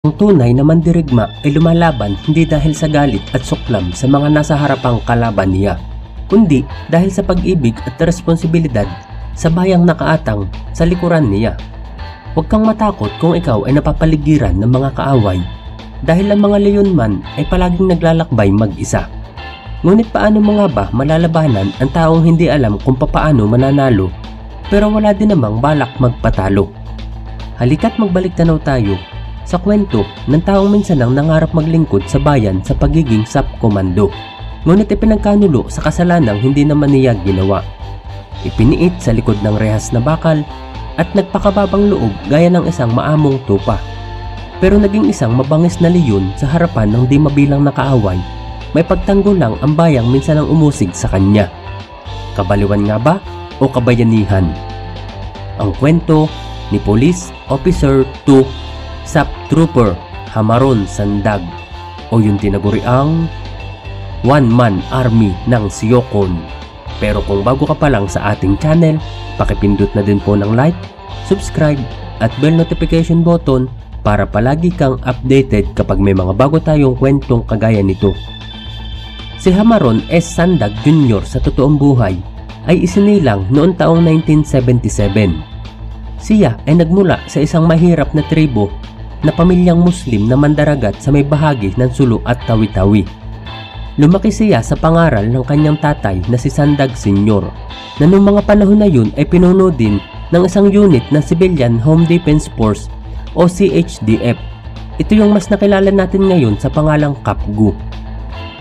Ang tunay na mandirigma ay lumalaban hindi dahil sa galit at suklam sa mga nasa harapang kalaban niya, kundi dahil sa pag-ibig at responsibilidad sa bayang nakaatang sa likuran niya. Huwag kang matakot kung ikaw ay napapaligiran ng mga kaaway dahil ang mga leon man ay palaging naglalakbay mag-isa. Ngunit paano mo nga ba malalabanan ang taong hindi alam kung papaano mananalo pero wala din namang balak magpatalo? Halika't magbalik tanaw tayo sa kwento ng taong minsan ang nangarap maglingkod sa bayan sa pagiging sub-komando. Ngunit ipinagkanulo sa kasalanang hindi naman niya ginawa. Ipiniit sa likod ng rehas na bakal at nagpakababang loob gaya ng isang maamong tupa. Pero naging isang mabangis na leyon sa harapan ng di mabilang nakaaway. May pagtanggol lang ang bayang minsan ang umusig sa kanya. Kabaliwan nga ba o kabayanihan? Ang kwento ni Police Officer 2 Sap Trooper Hamaron Sandag o yung tinaguriang one-man army ng Siyokon. Pero kung bago ka pa lang sa ating channel, pakipindot na din po ng like, subscribe at bell notification button para palagi kang updated kapag may mga bago tayong kwentong kagaya nito. Si Hamaron S. Sandag Jr. sa totoong buhay ay isinilang noong taong 1977. Siya ay nagmula sa isang mahirap na tribo na pamilyang Muslim na mandaragat sa may bahagi ng Sulu at Tawi-Tawi. Lumaki siya sa pangaral ng kanyang tatay na si Sandag Sr. na noong mga panahon na yun ay pinuno din ng isang unit ng Civilian Home Defense Force o CHDF. Ito yung mas nakilala natin ngayon sa pangalang Kapgu.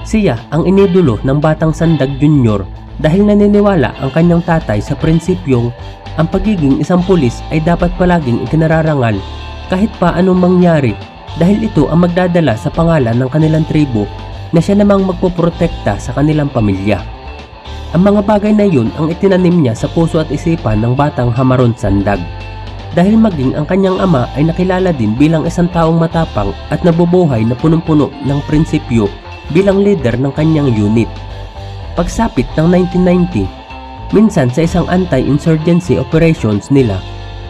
Siya ang inidulo ng batang Sandag Jr. dahil naniniwala ang kanyang tatay sa prinsipyong ang pagiging isang pulis ay dapat palaging ikinararangal kahit pa anong mangyari dahil ito ang magdadala sa pangalan ng kanilang tribo na siya namang magpoprotekta sa kanilang pamilya. Ang mga bagay na yun ang itinanim niya sa puso at isipan ng batang Hamaron Sandag. Dahil maging ang kanyang ama ay nakilala din bilang isang taong matapang at nabubuhay na punong-puno ng prinsipyo bilang leader ng kanyang unit. Pagsapit ng 1990, minsan sa isang anti-insurgency operations nila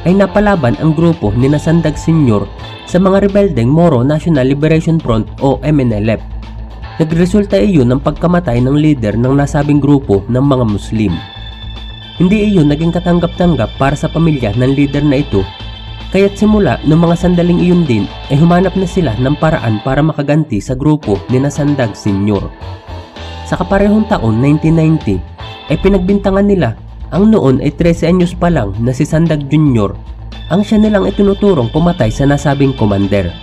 ay napalaban ang grupo ni Nasandag Sr. sa mga rebeldeng Moro National Liberation Front o MNLF. Nagresulta iyon ng pagkamatay ng leader ng nasabing grupo ng mga Muslim. Hindi iyon naging katanggap-tanggap para sa pamilya ng leader na ito kaya't simula ng mga sandaling iyon din ay humanap na sila ng paraan para makaganti sa grupo ni Nasandag Sr. Sa kaparehong taon 1990 ay pinagbintangan nila ang noon ay 13 anyos pa lang na si Sandag Jr. ang siya nilang itinuturong pumatay sa nasabing commander.